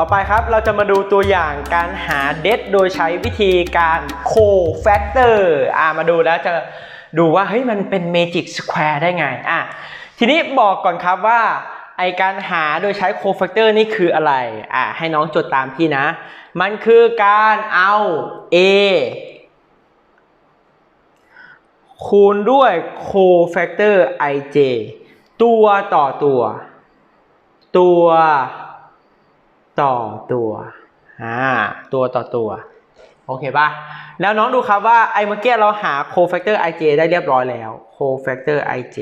ต่อไปครับเราจะมาดูตัวอย่างการหาเดทโดยใช้วิธีการ co-factor อ่ามาดูแล้วจะดูว่าเฮ้ยมันเป็น magic square ได้ไงอะทีนี้บอกก่อนครับว่าไอการหาโดยใช้ co-factor นี่คืออะไรอะให้น้องจดตามพี่นะ มันคือการเอา a คูณด้วย cofactor ij ตัวต่อตัว ตัวต่ อตัวอ่าตัวต่อตัวโอเคป่ะ แล้วน้องดูครับว่าไอ้เมื่อกี้เราหา cofactor ij ได้เรียบร้อยแล้ว cofactor ij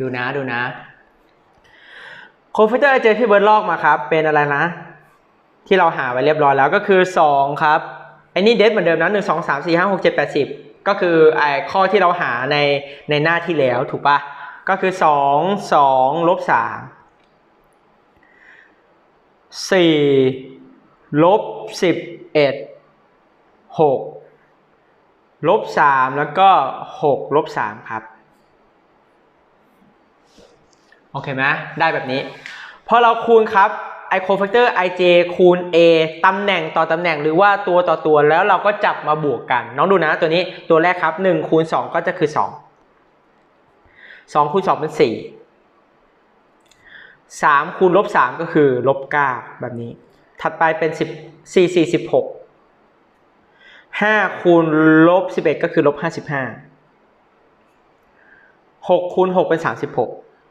ดูนะดูนะ cofactor ij ที่เบิร์ดลอกมาครับ เป็นอะไรนะ ที่เราหาไว้เรียบร้อยแล้วก็คือ 2 ครับไอ้นี่เดทเหมือนเดิมนะ1 2 3 4 5 6 7 8 10ก็คือไอ้ข้อที่เราหาในในหน้าที่แล้วถูกปะก็คือ 2 2ลบ3 4ลบ11 6ลบ3แล้วก็ 6 ลบ 3 ครับ โอเคไหมได้แบบนี้ พอเราคูณครับไอโคแฟกเตอร์ ij คูณ a ตำแหน่งต่อตำแหน่งหรือว่าตัวต่อตัวแล้วเราก็จับมาบวกกัน น้องดูนะตัวนี้ตัวแรกครับ 1 คูณ 2 ก็จะคือ 2 2คูณ2เป็น 4 3คูณลบ3ก็คือลบ9แบบนี้ ถัดไปเป็น 10 4 4 16 5คูณลบ11 ก็คือลบ55 6คูณ6เป็น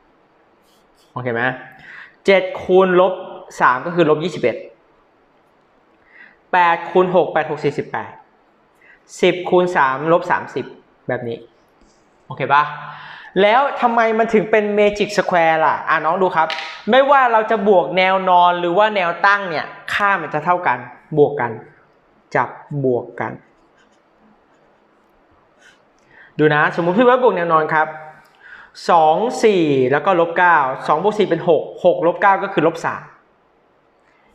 36 โอเคไหมเจ็ดคูณลบสามก็คือลบยี่สิบเอ็ดแปดคูณหกแปดหกสี่สิบแปดสิบคูณสามลบสามสิบแบบนี้ โอเคปะ แล้วทำไมมันถึงเป็นเมจิกสแควร์ล่ะ อ่าน้องดูครับ ไม่ว่าเราจะบวกแนวนอนหรือว่าแนวตั้งเนี่ย ค่ามันจะเท่ากัน บวกกัน จับบวกกัน ดูนะ สมมุติพี่เบิร์ดบวกแนวนอนครับสองสี่แล้วก็ลบเก้าสองบวกสี่เป็นหกหกลบเก้าก็คือลบสาม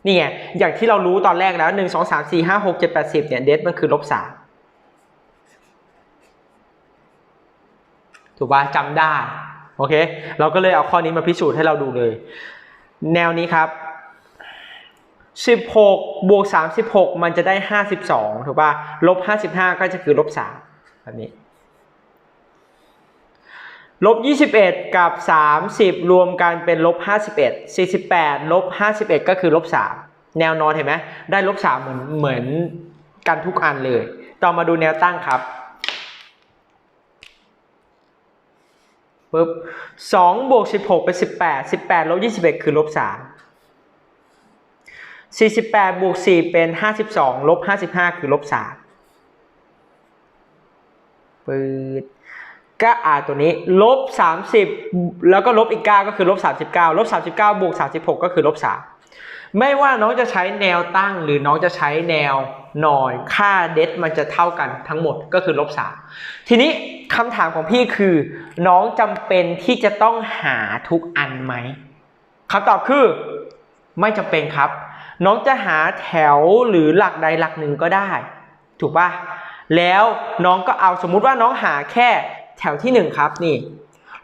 นี่ไง อย่างที่เรารู้ตอนแรกแล้วหนึ่งสองสามสี่ห้าหกเจ็ดแปดสิบเนี่ย เดทมันคือลบสาม ถูกปะจำได้โอเค เราก็เลยเอาข้อนี้มาพิสูจน์ให้เราดูเลย แนวนี้ครับสิบหกบวกสามสิบหกมันจะได้ห้าสิบสองถูกปะลบห้าสิบห้าก็จะคือลบสามแบบนี้ลบ 21 กับ 30 รวมกันเป็นลบ 51 48 ลบ 51 ก็คือลบ 3 แนวนอนเห็นไหมได้ลบ 3 เหมือนเหมือนกันทุกอันเลย ต่อมาดูแนวตั้งครับ ปุ๊บสองบวกสิบหกเป็นสิบแปดสิบแปดลบยี่สิบเอ็ดคือลบสามสี่สิบแปดบวกสี่เป็นห้าสิบสองลบห้าสิบห้าคือลบสามปืดก็อ่าตัวนี้ลบสามสิบแล้วก็ลบอีกเก้าก็คือลบสามสิบเก้าลบสามสิบเก้าบวกสามสิบหกก็คือลบสาม ไม่ว่าน้องจะใช้แนวตั้งหรือน้องจะใช้แนวนอนค่าเดทมันจะเท่ากันทั้งหมดก็คือลบ3ทีนี้คำถามของพี่คือ น้องจำเป็นที่จะต้องหาทุกอันไหมคำตอบคือ ไม่จำเป็นครับ น้องจะหาแถวหรือหลักใดหลักหนึ่งก็ได้ ถูกป่ะแล้วน้องก็เอาสมมุติว่าน้องหาแค่แถวที่1ครับนี่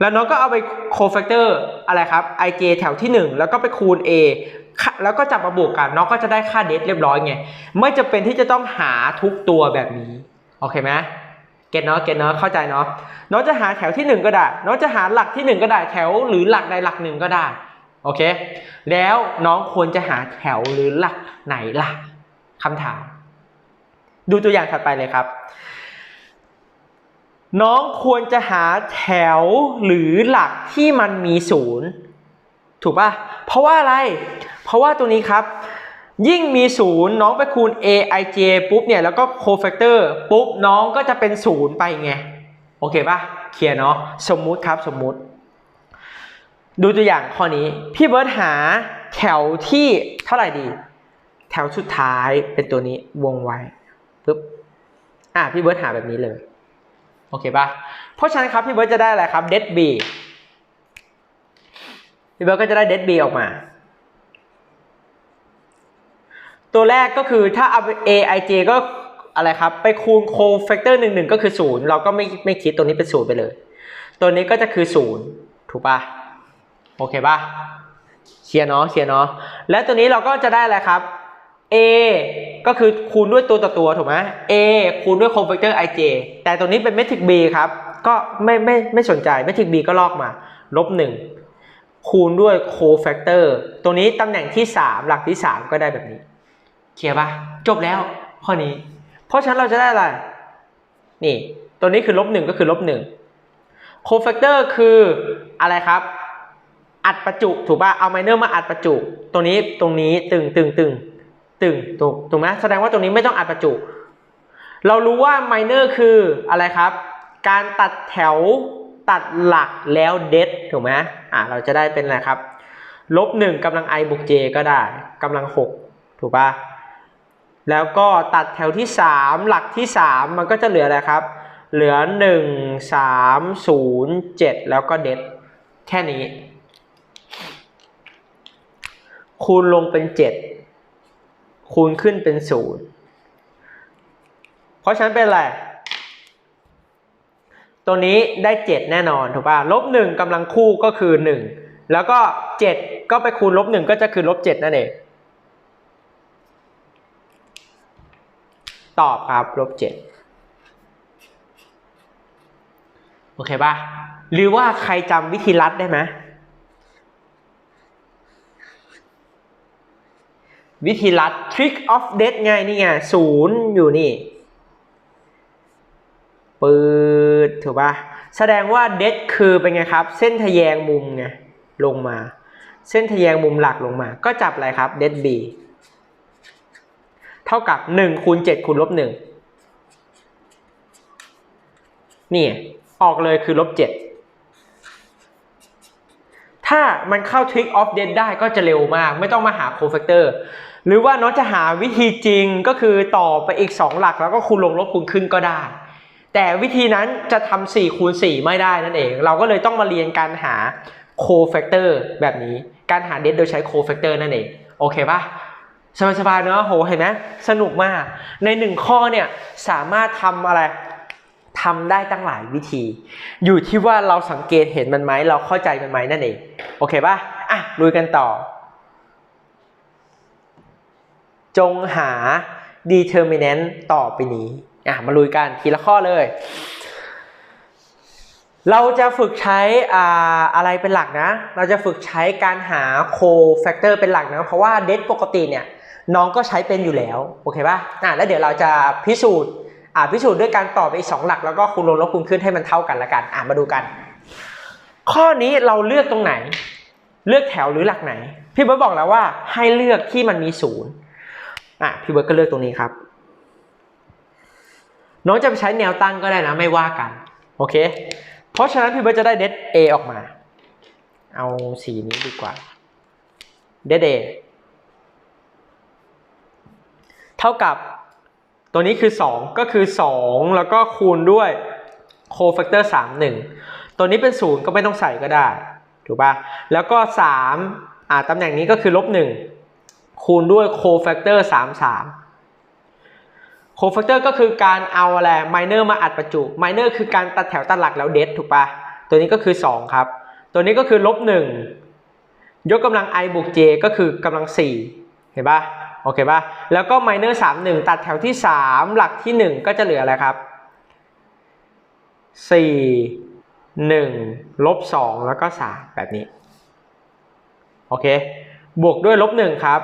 แล้วน้องก็เอาไปโคแฟกเตอร์อะไรครับ ij แถวที่ 1 แล้วก็ไปคูณ a แล้วก็จับมาบวกกัน น้องก็จะได้ค่าเดทเรียบร้อยไง ไม่จำเป็นที่จะต้องหาทุกตัวแบบนี้ โอเคไหมเก็ตเนาะเก็ตเนาะเข้าใจเนาะน้องจะหาแถวที่ 1 ก็ได้ น้องจะหาหลักที่ 1 ก็ได้แถว หรือหลักใดหลักหนึ่งก็ได้โอเค แล้วน้องควรจะหาแถวหรือหลักไหนล่ะคำถาม ดูตัวอย่างถัดไปเลยครับ น้องควรจะหาแถวหรือหลักที่มันมีศูนย์ถูกป่ะ เพราะว่าอะไร เพราะว่าตัวนี้ครับ ยิ่งมีศูนย์น้องไปคูณ aij ปุ๊บเนี่ย แล้วก็ cofactor ปุ๊บน้องก็จะเป็นศูนย์ไปไง โอเคป่ะ เคลียร์เนาะ สมมุติครับสมมุติ ดูตัวอย่างข้อนี้ พี่เบิร์ดหาแถวที่เท่าไหร่ดี แถวสุดท้ายเป็นตัวนี้วงไว้ปุ๊บ อะพี่เบิร์ดหาแบบนี้เลย โอเคป่ะ เพราะฉะนั้นครับพี่เบิร์ดจะได้อะไรครับเด b บีพี่เบิร์ดก็จะได้เด b บีออกมา ตัวแรกก็คือถ้าเอา aij ก็อะไรครับ ไปคูณ cofactor หนึ่งหนึ่งก็คือศูนย์เราก็ไม่ไม่คิดตัวนี้เป็นศูนย์ไปเลย ตัวนี้ก็จะคือศูนย์ถูกป่ะ โอเคป่ะเคลียร์เนาะเคลียร์เนาะและตัวนี้เราก็จะได้อะไรครับ a ก็คือคูณด้วยตัวต่อตัวถูกไหม a คูณด้วย cofactor ij แต่ตัวนี้เป็นเมทริก b ครับ ก็ไม่ไม่ไม่สนใจเมทริก b ก็ลอกมาลบหนึ่งคูณด้วย cofactor ตัวนี้ตำแหน่งที่ 3 หลักที่ 3 ก็ได้แบบนี้เคลียร์ปะจบแล้วข้อนี้ เพราะฉะนั้นเราจะได้อะไร นี่ ตัวนี้คือลบหนึ่งก็คือลบหนึ่ง cofactor คืออะไรครับ อัดประจุถูกป่ะเอาไมเนอร์มาอัดประจุตรงนี้ตรงนี้ตึงตึงตึง ตึงถูกถูกไหมแสดงว่าตรงนี้ไม่ต้องอัดประจุ เรารู้ว่าไมเนอร์คืออะไรครับ การตัดแถวตัดหลักแล้วเดดถูกไหมอ่าเราจะได้เป็นอะไรครับลบหนึ่งกำลัง i บวก j ก็ได้กำลังหกถูกป่ะแล้วก็ตัดแถวที่ 3 หลักที่ 3 มันก็จะเหลืออะไรครับ เหลือ 1 3 0 7 แล้วก็เด็ดแค่นี้ คูณลงเป็น 7 คูณขึ้นเป็น0เพราะฉะนั้นเป็นอะไร ตัวนี้ได้ 7 แน่นอนถูกป่ะลบ1กำลังคู่ก็คือ 1 แล้วก็ 7 ก็ไปคูณลบ1ก็จะคือลบ7นั่นเอง ตอบครับลบเจ็ดโอเคป่ะ หรือว่าใครจำวิธีลัดได้ไหม วิธีลัด trick of death ไงนี่ไงศูนย์อยู่นี่ปืดถูกป่ะแสดงว่า death คือเป็นไงครับ เส้นทะแยงมุมไงลงมา เส้นทะแยงมุมหลักลงมา ก็จับอะไรครับ death b เท่ากับ1คูณ7คูณลบ1นี่ ออกเลยคือลบ7 ถ้ามันเข้า trick of death ได้ก็จะเร็วมาก ไม่ต้องมาหา cofactor หรือว่าน้องจะหาวิธีจริงก็คือต่อไปอีก 2 หลักแล้วก็คูณลงลบคูณขึ้นก็ได้ แต่วิธีนั้นจะทำ4คูณ4ไม่ได้นั่นเอง เราก็เลยต้องมาเรียนการหา cofactor แบบนี้ การหา death โดยใช้ cofactor นั่นเอง โอเคปะสบายๆเนอะโหเห็นไหมสนุกมาก ในหนึ่งข้อเนี่ยสามารถทำอะไร ทำได้ตั้งหลายวิธี อยู่ที่ว่าเราสังเกตเห็นมันไหมเราเข้าใจมันไหมนั่นเอง โอเคป่ะอะลุยกันต่อ จงหา determinant ต่อไปนี้อะมาลุยกันทีละข้อเลย เราจะฝึกใช้อ่าอะไรเป็นหลักนะ เราจะฝึกใช้การหา cofactor เป็นหลักนะ เพราะว่าเดทปกติเนี่ยน้องก็ใช้เป็นอยู่แล้ว โอเคป่ะอะแล้วเดี๋ยวเราจะพิสูจน์ พิสูจน์ด้วยการต่อไปอีกสองหลักแล้วก็คูณลงลบคูณขึ้นให้มันเท่ากันละกันอะมาดูกัน ข้อนี้เราเลือกตรงไหน เลือกแถวหรือหลักไหน พี่เบิร์ตบอกแล้วว่าให้เลือกที่มันมีศูนย์อะพี่เบิร์ตก็เลือกตรงนี้ครับ น้องจะไปใช้แนวตั้งก็ได้นะไม่ว่ากันโอเค เพราะฉะนั้นพี่เบิร์ตจะได้เดท A ออกมา เอาสีนี้ดีกว่าเดท A เท่ากับ ตัวนี้คือ 2 ก็คือ 2 แล้วก็คูณด้วย cofactor 3 1 ตัวนี้เป็น 0 ก็ไม่ต้องใส่ก็ได้ ถูกปะแล้วก็ 3 อ่าตำแหน่งนี้ก็คือลบ 1 คูณด้วย cofactor 3 3 cofactor ก็คือการเอาอะไร minor มาอัดประจุ minor คือการตัดแถวตัดหลักแล้วเดทถูกปะตัวนี้ก็คือ 2 ครับ ตัวนี้ก็คือลบ 1 ยกกำลัง i บวก j ก็คือกำลัง 4 เห็นปะ โอเคป่ะแล้วก็ minor 3 1 ตัดแถวที่ 3 หลักที่ 1 ก็จะเหลืออะไรครับ 4 1 ลบ 2 แล้วก็ 3 แบบนี้ โอเค บวกด้วยลบ 1 ครับ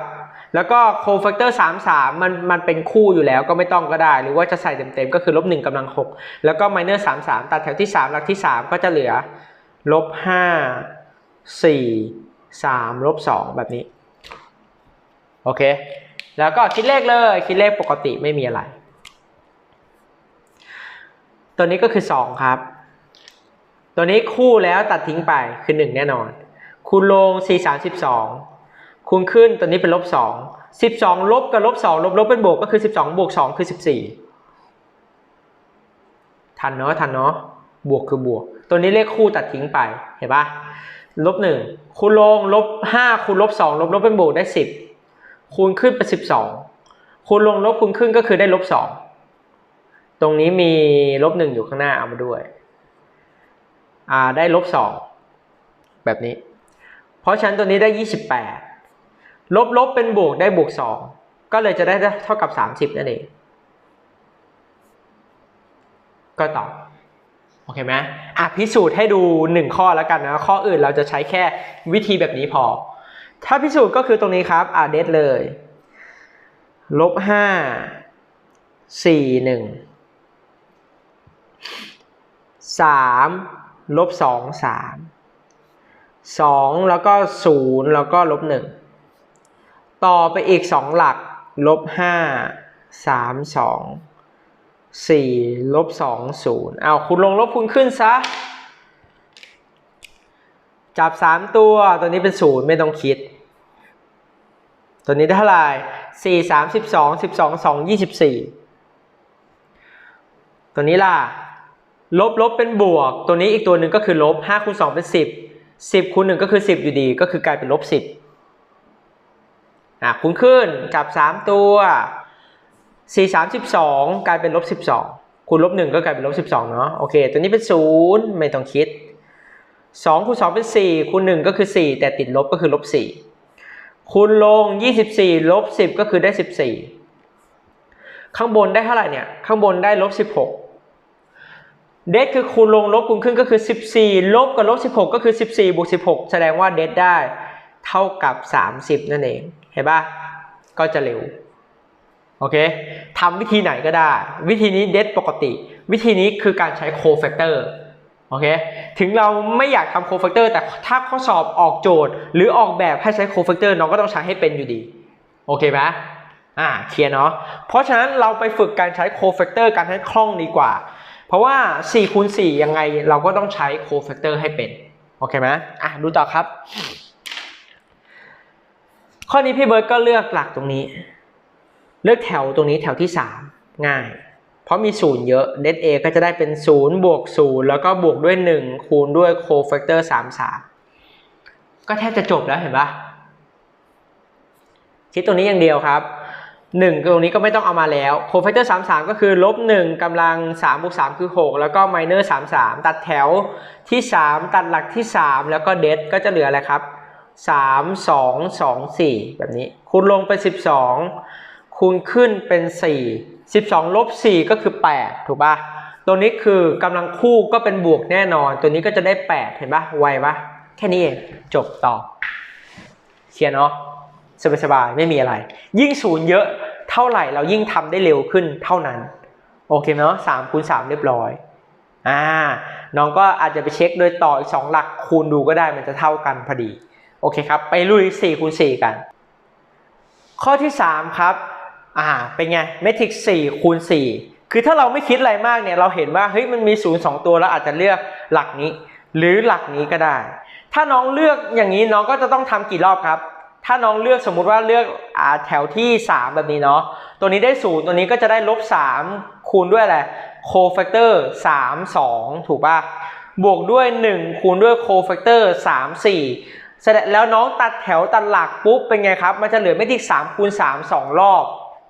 แล้วก็ cofactor 3 3 มันมันเป็นคู่อยู่แล้วก็ไม่ต้องก็ได้ หรือว่าจะใส่เต็มๆ ก็คือลบ1กำลัง 6 แล้วก็ minor 3 3 ตัดแถวที่ 3 หลักที่ 3 ก็จะเหลือลบ 5 4 3 ลบ 2 แบบนี้ โอเค แล้วก็คิดเลขเลย คิดเลขปกติไม่มีอะไร ตัวนี้ก็คือ 2 ครับ ตัวนี้คู่แล้วตัดทิ้งไปคือ 1 แน่นอน คูณลง 4 3 12คูณขึ้นตัวนี้เป็นลบ 2 12 ลบกับลบ 2 ลบลบเป็นบวกก็คือ 12 บวก 2 คือ 14 ทันเนาะทันเนาะบวกคือบวก ตัวนี้เลขคู่ตัดทิ้งไปเห็นปะลบ 1 คูณลงลบ 5 คูณลบ 2 ลบลบเป็นบวกได้ 10 คูณขึ้นเป็นสิบสองคูณลงลบคูณขึ้นก็คือได้ลบสองตรงนี้มีลบหนึ่งอยู่ข้างหน้าเอามาด้วยอ่าได้ลบสองแบบนี้ เพราะฉะนั้นตัวนี้ได้28ลบลบเป็นบวกได้บวก2ก็เลยจะได้เท่ากับ30นั่นเองก็ตอบโอเคไหมอะพิสูจน์ให้ดู1ข้อแล้วกันนะข้ออื่นเราจะใช้แค่วิธีแบบนี้พอ ถ้าพิสูจน์ก็คือตรงนี้ครับอะเดทเลยลบห้าสี่หนึ่งสามลบสองสามสองแล้วก็ศูนย์แล้วก็ลบหนึ่งต่อไปอีกสองหลักลบห้าสามสองสี่ลบสองศูนย์เอาคุณลงลบคุณขึ้นซะ จับสามตัว ตัวนี้เป็นศูนย์ไม่ต้องคิด ตัวนี้ได้เท่าไหร่สี่สามสิบสองสิบสองสองยี่สิบสี่ตัวนี้ล่ะ ลบลบเป็นบวก ตัวนี้อีกตัวหนึ่งก็คือลบห้าคูณสองเป็นสิบสิบคูณหนึ่งก็คือสิบอยู่ดี ก็คือกลายเป็นลบสิบอะคูณขึ้นจับสามตัวสี่สามสิบสองกลายเป็นลบสิบสองคูณลบหนึ่งก็กลายเป็นลบสิบสองเนาะโอเค ตัวนี้เป็นศูนย์ไม่ต้องคิด สองคูณสองเป็นสี่คูณหนึ่งก็คือสี่แต่ติดลบก็คือลบสี่คูณลง 24ลบ10 ก็คือได้ 14 ข้างบนได้เท่าไหร่เนี่ย ข้างบนได้ลบ16 เดทคือคูณลงลบคูณขึ้นก็คือ 14 ลบกับลบ16 ก็คือ 14บวก16 แสดงว่าเดทได้เท่ากับ 30 นั่นเอง เห็นปะก็จะเร็ว โอเคทำวิธีไหนก็ได้ วิธีนี้เดทปกติ วิธีนี้คือการใช้โคแฟกเตอร์ โอเค ถึงเราไม่อยากทำโคแฟกเตอร์แต่ถ้าข้อสอบออกโจทย์ หรือออกแบบให้ใช้โคแฟกเตอร์น้องก็ต้องใช้ให้เป็นอยู่ดี โอเคไหมอ่าเคลียร์เนาะ เพราะฉะนั้นเราไปฝึกการใช้โคแฟกเตอร์กันให้คล่องดีกว่า เพราะว่า4คูณ4ยังไงเราก็ต้องใช้โคแฟกเตอร์ให้เป็น โอเคไหมอะดูต่อครับ ข้อนี้พี่เบิร์ดก็เลือกหลักตรงนี้ เลือกแถวตรงนี้แถวที่ 3 ง่าย เพราะมีศูนย์เยอะ net a ก็จะได้เป็น0บวก0แล้วก็บวกด้วย 1 คูณด้วย cofactor 3 3 ก็แทบจะจบแล้วเห็นปะคิดตัวนี้อย่างเดียวครับ1ตรงนี้ก็ไม่ต้องเอามาแล้ว cofactor 3 3 ก็คือลบ1กำลัง3บวก3คือ 6 แล้วก็ minor 3 3 ตัดแถวที่ 3 ตัดหลักที่ 3 แล้วก็เดทก็จะเหลืออะไรครับ 3 2 2 4 แบบนี้ คูณลงเป็น 12 คูณขึ้นเป็น 4 12ลบ4ก็คือ 8 ถูกปะตัวนี้คือกำลังคู่ก็เป็นบวกแน่นอน ตัวนี้ก็จะได้ 8 เห็นปะไวปะแค่นี้เอง จบต่อเคลียร์เนาะสบายๆไม่มีอะไร ยิ่งศูนย์เยอะเท่าไหร่เรายิ่งทำได้เร็วขึ้นเท่านั้น โอเคเนาะ3คูณ3เรียบร้อยอ่าน้องก็อาจจะไปเช็คโดยต่ออีก2หลักคูณดูก็ได้มันจะเท่ากันพอดี โอเคครับ ไปลุย4คูณ4กัน ข้อที่3ครับ อ่า เป็นไงเมทริก4คูณ4คือถ้าเราไม่คิดอะไรมากเนี่ย เราเห็นว่าเฮ้ยมันมี0 2ตัวแล้วอาจจะเลือกหลักนี้ หรือหลักนี้ก็ได้ ถ้าน้องเลือกอย่างนี้น้องก็จะต้องทำกี่รอบครับ ถ้าน้องเลือกสมมุติว่าเลือกอ่าแถวที่ 3 แบบนี้เนาะตัวนี้ได้0ตัวนี้ก็จะได้ลบ3คูณด้วยอะไรโคแฟกเตอร์3 2ถูกป่ะบวกด้วย 1 คูณด้วยโคแฟกเตอร์3 4แสดงแล้วน้องตัดแถวตัดหลักปุ๊บเป็นไงครับ มันจะเหลือไม่ติก3คูณ3 2รอบ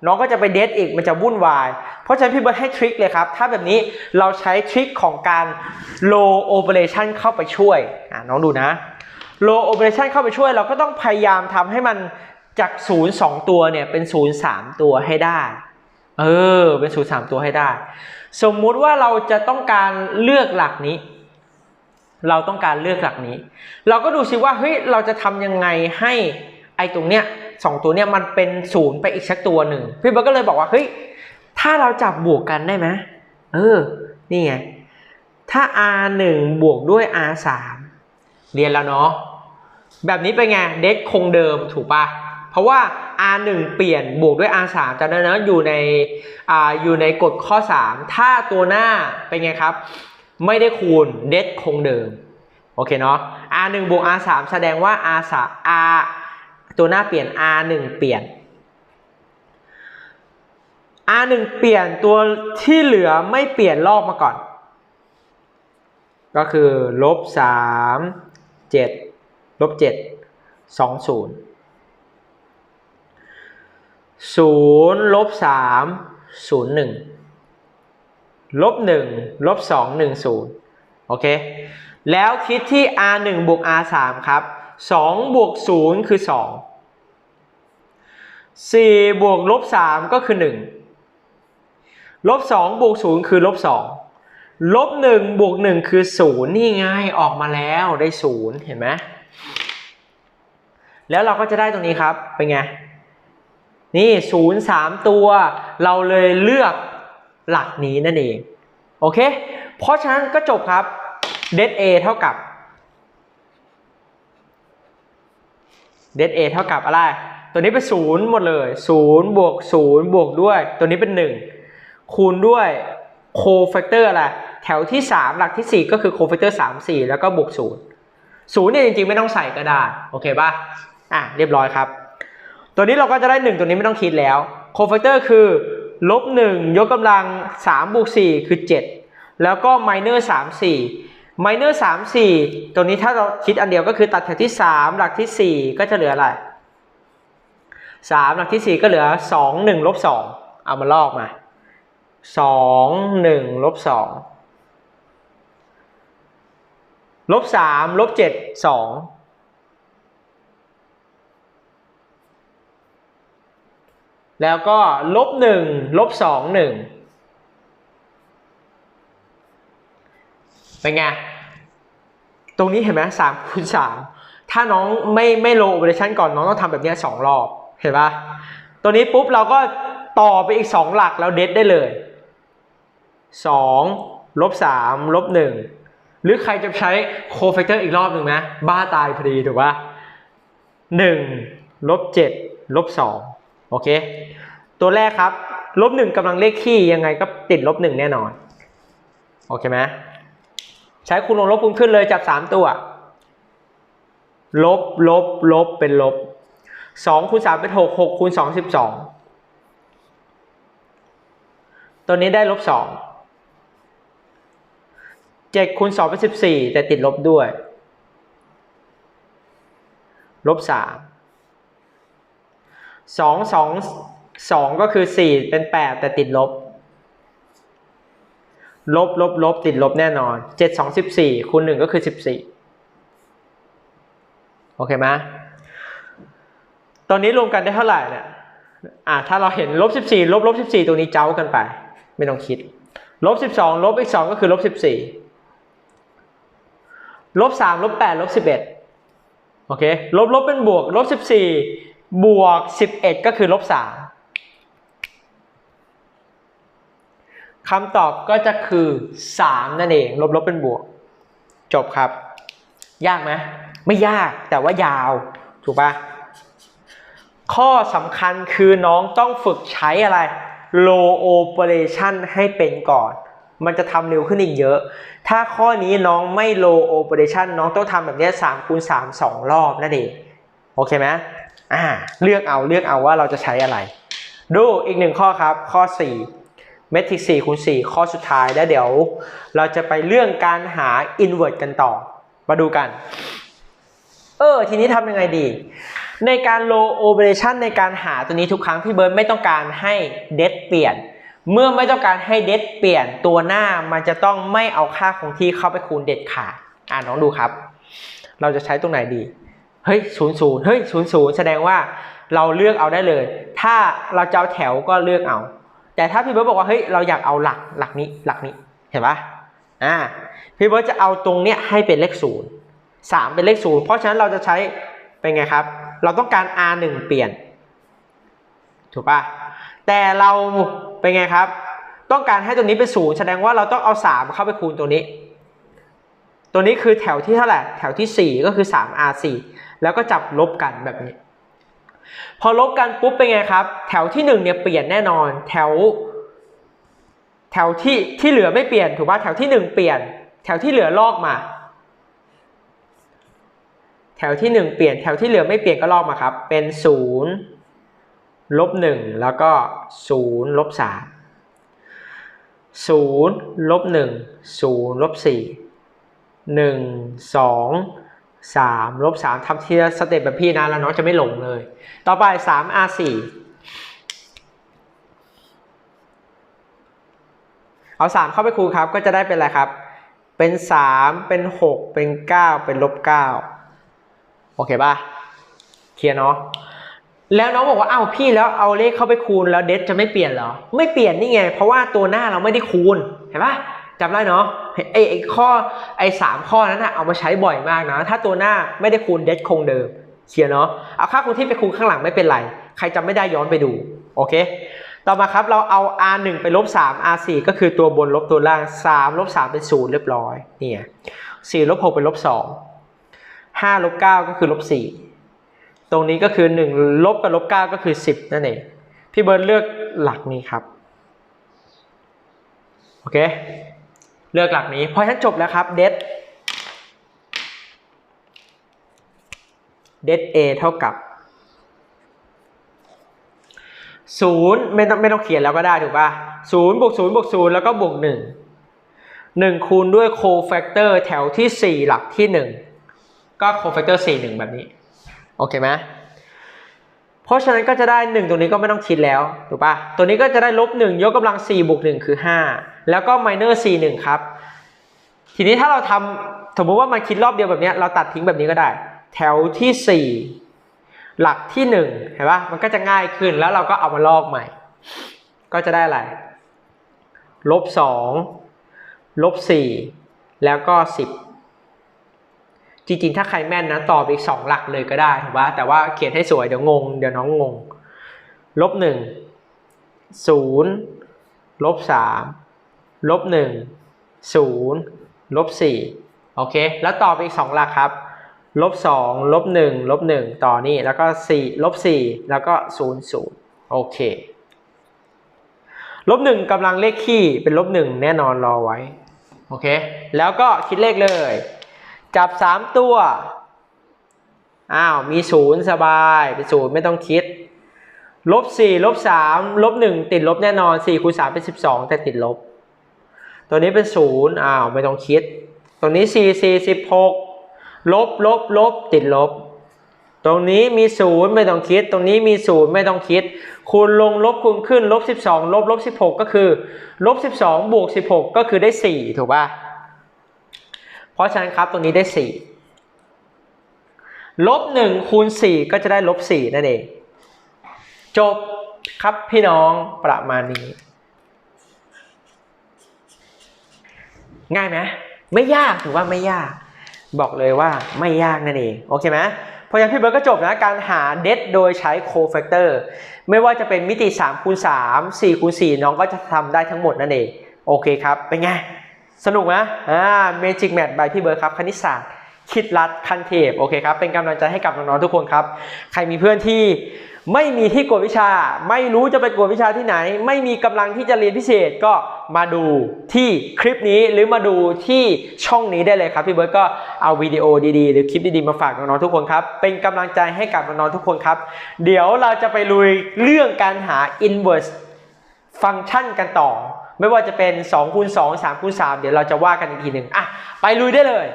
น้องก็จะไปเดทอีกมันจะวุ่นวาย เพราะฉะนั้นพี่เบิร์ดให้ทริคเลยครับ ถ้าแบบนี้เราใช้ทริคของการ low operation เข้าไปช่วยอะน้องดูนะ low operation เข้าไปช่วย เราก็ต้องพยายามทำให้มันจาก0 2ตัวเนี่ยเป็น0 3ตัวให้ได้ เออ เป็น0 3ตัวให้ได้ สมมุติว่าเราจะต้องการเลือกหลักนี้ เราต้องการเลือกหลักนี้ เราก็ดูซิว่าเฮ้ยเราจะทำยังไงให้ไอ้ตรงเนี้ย สองตัวเนี้ยมันเป็นศูนย์ไปอีกสักตัวหนึ่งพี่เบิร์ดก็เลยบอกว่าเฮ้ยถ้าเราจับบวกกันได้ไหมเออ นี่ไง ถ้า r 1บวกด้วย r 3เรียนแล้วเนาะแบบนี้เป็นไงเดทคงเดิมถูกปะเพราะว่า r 1เปลี่ยนบวกด้วย r 3จำได้นะอยู่ในอ่าอยู่ในกฎข้อ 3 ถ้าตัวหน้าเป็นไงครับ ไม่ได้คูณเดทคงเดิม โอเคเนาะ r 1บวก r 3แสดงว่า r 3 r ตัวหน้าเปลี่ยน r 1 เปลี่ยน r 1 เปลี่ยนตัวที่เหลือไม่เปลี่ยนรอบมาก่อน ก็คือลบ3 7ลบ7 2 0 0ลบ3 0 1ลบ1ลบ2 1 0 โอเค แล้วคิดที่ r 1บวก r 3ครับ 2บวก0คือ 2 4บวกลบ3ก็คือ 1 ลบ2บวก0คือลบ2 ลบ1บวก1คือ 0 นี่ไงออกมาแล้วได้ 0 เห็นไหมแล้วเราก็จะได้ตรงนี้ครับ เป็นไง นี่ 0 3 ตัว เราเลยเลือกหลักนี้นั่นเอง โอเค เพราะฉะนั้นก็จบครับ det a เท่ากับ det a เท่ากับอะไร ตัวนี้เป็น0หมดเลย0บวก0บวกด้วย ตัวนี้เป็น1คูณด้วยโคแฟกเตอร์อะไรแถวที่ 3 หลักที่ 4 ก็คือโคแฟกเตอร์3 4 แล้วก็บวก0 0เนี่ยจริงๆ ไม่ต้องใส่ก็ได้ โอเคป่ะอะเรียบร้อยครับ ตัวนี้เราก็จะได้ 1 ตัวนี้ไม่ต้องคิดแล้วโคแฟกเตอร์คือลบ1ยกกำลัง3บวก4คือ 7 แล้วก็ไมเนอร์3 4 ไมเนอร์3 4ตัวนี้ถ้าเราคิดอันเดียวก็คือตัดแถวที่3หลักที่4ก็จะเหลืออะไร3หลักที่4ก็เหลือ2 1ลบ2เอามาลอกมา2 1ลบ2ลบ3ลบ7 2แล้วก็ลบหนึ่งลบสองหนึ่ง เป็นไง ตรงนี้เห็นไหมสามคูณสามถ้าน้องไม่ไม่โลโอเปอเรชันก่อนน้องต้องทำแบบนี้สองรอบ เห็นปะตัวนี้ปุ๊บเราก็ต่อไปอีกสองหลักแล้วเด็ดได้เลยสองลบสามลบหนึ่งหรือใครจะใช้โคแฟกเตอร์อีกรอบหนึ่งไหมบ้าตายพอดีถูกปะหนึ่งลบเจ็ดลบสองโอเค ตัวแรกครับลบหนึ่งกำลังเลขคี่ยังไงก็ติดลบหนึ่งแน่นอน โอเคไหม ใช้คูณลงลบคูณขึ้นเลยจับสามตัว ลบลบลบเป็นลบสองคูณสามเป็นหกหกคูณสองสิบสองตัวนี้ได้ลบสองเจ็ดคูณสองเป็นสิบสี่แต่ติดลบด้วย ลบสามสองสองสองก็คือสี่เป็นแปดแต่ติดลบ ลบลบลบติดลบแน่นอนเจ็ดสองสิบสี่คูณหนึ่งก็คือสิบสี่โอเคไหมตอนนี้รวมกันได้เท่าไหร่เนี่ยอ่าถ้าเราเห็นลบสิบสี่ลบลบสิบสี่ตรงนี้เจ้ากันไป ไม่ต้องคิดลบสิบสองลบอีกสองก็คือลบสิบสี่ลบสามลบแปดลบสิบเอ็ดโอเคลบลบเป็นบวกลบสิบสี่บวกสิบเอ็ดก็คือลบสาม คำตอบก็จะคือสามนั่นเอง ลบลบเป็นบวก จบครับ ยากไหมไม่ยากแต่ว่ายาว ถูกปะข้อสำคัญคือน้องต้องฝึกใช้อะไร low operation ให้เป็นก่อน มันจะทำเร็วขึ้นอีกเยอะ ถ้าข้อนี้น้องไม่ low operation น้องต้องทำแบบนี้3คูณ3 2 รอบนั่นเอง โอเคไหมอ่า เลือกเอาเลือกเอาว่าเราจะใช้อะไร ดูอีกหนึ่งข้อครับ ข้อ 4 เมทริก4คูณ4ข้อสุดท้ายแล้วเดี๋ยว เราจะไปเรื่องการหา invert กันต่อ มาดูกัน เออ ทีนี้ทำยังไงดี ในการ low operation ในการหาตัวนี้ทุกครั้งพี่เบิร์ดไม่ต้องการให้ det เปลี่ยน เมื่อไม่ต้องการให้ det เปลี่ยนตัวหน้ามันจะต้องไม่เอาค่าคงที่เข้าไปคูณเด็ดขาดอ่าน้องดูครับ เราจะใช้ตรงไหนดี เฮ้ยศูนย์ศูนย์เฮ้ยศูนย์ศูนย์แสดงว่าเราเลือกเอาได้เลย ถ้าเราจะเอาแถวก็เลือกเอา แต่ถ้าพี่เบิร์ดบอกว่าเฮ้ยเราอยากเอาหลักหลักนี้หลักนี้เห็นปะอ่าพี่เบิร์ดจะเอาตรงเนี้ยให้เป็นเลขศูนย์สามเป็นเลขศูนย์เพราะฉะนั้นเราจะใช้เป็นไงครับ เราต้องการ r 1เปลี่ยน ถูกปะแต่เราเป็นไงครับ ต้องการให้ตัวนี้เป็นศูนย์แสดงว่าเราต้องเอา 3 เข้าไปคูณตัวนี้ ตัวนี้คือแถวที่เท่าไหร่แถวที่ 4 ก็คือ 3 r 4 แล้วก็จับลบกันแบบนี้ พอลบกันปุ๊บเป็นไงครับ แถวที่1เนี่ยเปลี่ยนแน่นอน แถว แถวที่ที่เหลือไม่เปลี่ยนถูกปะแถวที่ 1 เปลี่ยน แถวที่เหลือลอกมา แถวที่ 1 เปลี่ยน แถวที่เหลือไม่เปลี่ยนก็ลอกมาครับ เป็น0ลบ1แล้วก็0ลบ3 0ลบ1 0ลบ4 1 2 3ลบ3ทำทีละสเต็ปแบบพี่นะแล้วน้องจะไม่หลงเลย ต่อไป 3 R 4เอา 3 เข้าไปคูณครับ ก็จะได้เป็นอะไรครับ เป็น 3 เป็น 6 เป็น 9 เป็นลบ9โอเคป่ะเคลียร์เนาะแล้วน้องบอกว่าอ้าวพี่แล้วเอาเลขเข้าไปคูณแล้วเดทจะไม่เปลี่ยนเหรอ ไม่เปลี่ยนนี่ไง เพราะว่าตัวหน้าเราไม่ได้คูณเห็นปะ จำได้เนาะไอไอข้อไอสามข้อนั้นอะเอามาใช้บ่อยมากนะ ถ้าตัวหน้าไม่ได้คูณเดทคงเดิมเคลียร์เนาะเอาค่าคงที่ไปคูณข้างหลังไม่เป็นไร ใครจำไม่ได้ย้อนไปดู โอเค ต่อมาครับเราเอา r 1ไปลบ3 r 4ก็คือตัวบนลบตัวล่าง 3 ลบ 3 เป็น 0 เรียบร้อยเนี่ย4ลบ6เป็นลบ 2 5ลบ9ก็คือลบ 4 ตรงนี้ก็คือ 1 ลบกับลบ 9 ก็คือ 10 นั่นเอง พี่เบิร์ดเลือกหลักนี้ครับ โอเค เลือกหลักนี้พอฉันจบแล้วครับเดทเดท a เท่ากับศูนย์ไม่ต้องไม่ต้องเขียนแล้วก็ได้ถูกป่ะศูนย์บวกศูนย์บวกศูนย์แล้วก็บวกหนึ่งหนึ่งคูณด้วยโคแฟกเตอร์แถวที่สี่หลักที่หนึ่งก็โคแฟกเตอร์สี่หนึ่งแบบนี้ โอเคไหมเพราะฉะนั้นก็จะได้หนึ่งตรงนี้ก็ไม่ต้องคิดแล้วถูกป่ะตัวนี้ก็จะได้ลบหนึ่งยกกำลังสี่บวกหนึ่งคือห้า แล้วก็ไมเนอร์สี่หนึ่งครับ ทีนี้ถ้าเราทำสมมติว่ามันคิดรอบเดียวแบบนี้เราตัดทิ้งแบบนี้ก็ได้ แถวที่สี่หลักที่หนึ่งเห็นปะมันก็จะง่ายขึ้นแล้วเราก็เอามาลอกใหม่ ก็จะได้อะไรลบสองลบสี่แล้วก็สิบจริงๆ ถ้าใครแม่นนะตอบอีกสองหลักเลยก็ได้ถูกปะแต่ว่าเขียนให้สวยเดี๋ยวงง เดี๋ยวน้องงงลบหนึ่งศูนย์ลบสาม ลบหนึ่งศูนย์ลบสี่โอเค แล้วต่อบอีกสองหลักครับลบสองลบหนึ่งลบหนึ่งต่อนี่แล้วก็สี่ลบสี่แล้วก็ศูนย์ศูนย์โอเคลบหนึ่งกำลังเลขคี่เป็นลบหนึ่งแน่นอนรอไว้โอเค แล้วก็คิดเลขเลย จับสามตัว อ้าว มีศูนย์สบาย เป็นศูนย์ไม่ต้องคิด ลบสี่ลบสามลบหนึ่งติดลบแน่นอนสี่คูณสามเป็นสิบสองแต่ติดลบ ตัวนี้เป็นศูนย์อ้าวไม่ต้องคิดตัวนี้สี่สี่สิบหกลบลบลบติดลบ ตรงนี้มีศูนย์ไม่ต้องคิด ตรงนี้มีศูนย์ไม่ต้องคิด คูณลงลบคูณขึ้นลบสิบสองลบลบสิบหกก็คือลบสิบวกสิบหกก็คือได้สี่ถูกป่ะ เพราะฉะนั้นครับตรงนี้ได้สี่ลบหนึ่งคูณสี่ก็จะได้ลบสี่นั่นเอง จบครับพี่น้องประมาณนี้ ง่ายไหมไม่ยากถือว่าไม่ยาก บอกเลยว่าไม่ยากนั่นเอง โอเคไหมพราะฉะนั้นพี่เบิร์ดก็จบนะ การหาเดทโดยใช้โคแฟกเตอร์ไม่ว่าจะเป็นมิติ3คูณ3 4คูณ4น้องก็จะทำได้ทั้งหมดนั่นเอง โอเคครับ เป็นไง สนุกไหมอ่าเมจิกแมทบายพี่เบิร์ดครับ คณิตศาสตร์คิดรัดคันเทพโอเคครับ เป็นกำลังใจให้กับน้องๆทุกคนครับ ใครมีเพื่อนที่ ไม่มีที่กวดวิชา ไม่รู้จะไปกวดวิชาที่ไหน ไม่มีกำลังที่จะเรียนพิเศษก็มาดูที่คลิปนี้หรือมาดูที่ช่องนี้ได้เลยครับพี่เบิร์ดก็เอาวิดีโอดีๆ หรือคลิปดีๆมาฝากน้องๆทุกคนครับ เป็นกำลังใจให้กับน้องๆทุกคนครับ เดี๋ยวเราจะไปลุยเรื่องการหา inverse ฟังก์ชันกันต่อ ไม่ว่าจะเป็น2คูณ2 3คูณ3เดี๋ยวเราจะว่ากันอีกทีหนึ่งอะไปลุยได้เลย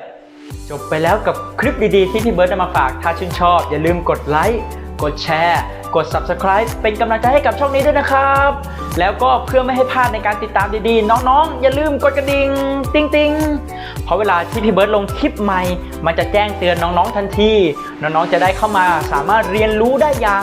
จบไปแล้วกับคลิปดีๆที่พี่เบิร์ดนำมาฝากถ้าชื่นชอบ อย่าลืมกดไลค์ กดแชร์ กด Subscribe เป็นกำลังใจให้กับช่องนี้ด้วยนะครับ แล้วก็เพื่อไม่ให้พลาดในการติดตามดีๆ น้องๆ อย่าลืมกดกระดิ่งติ๊งติงเพราะเวลาที่พี่เบิร์ดลงคลิปใหม่ มันจะแจ้งเตือนน้องๆทันที น้องๆจะได้เข้ามาสามารถเรียนรู้ได้อย่าง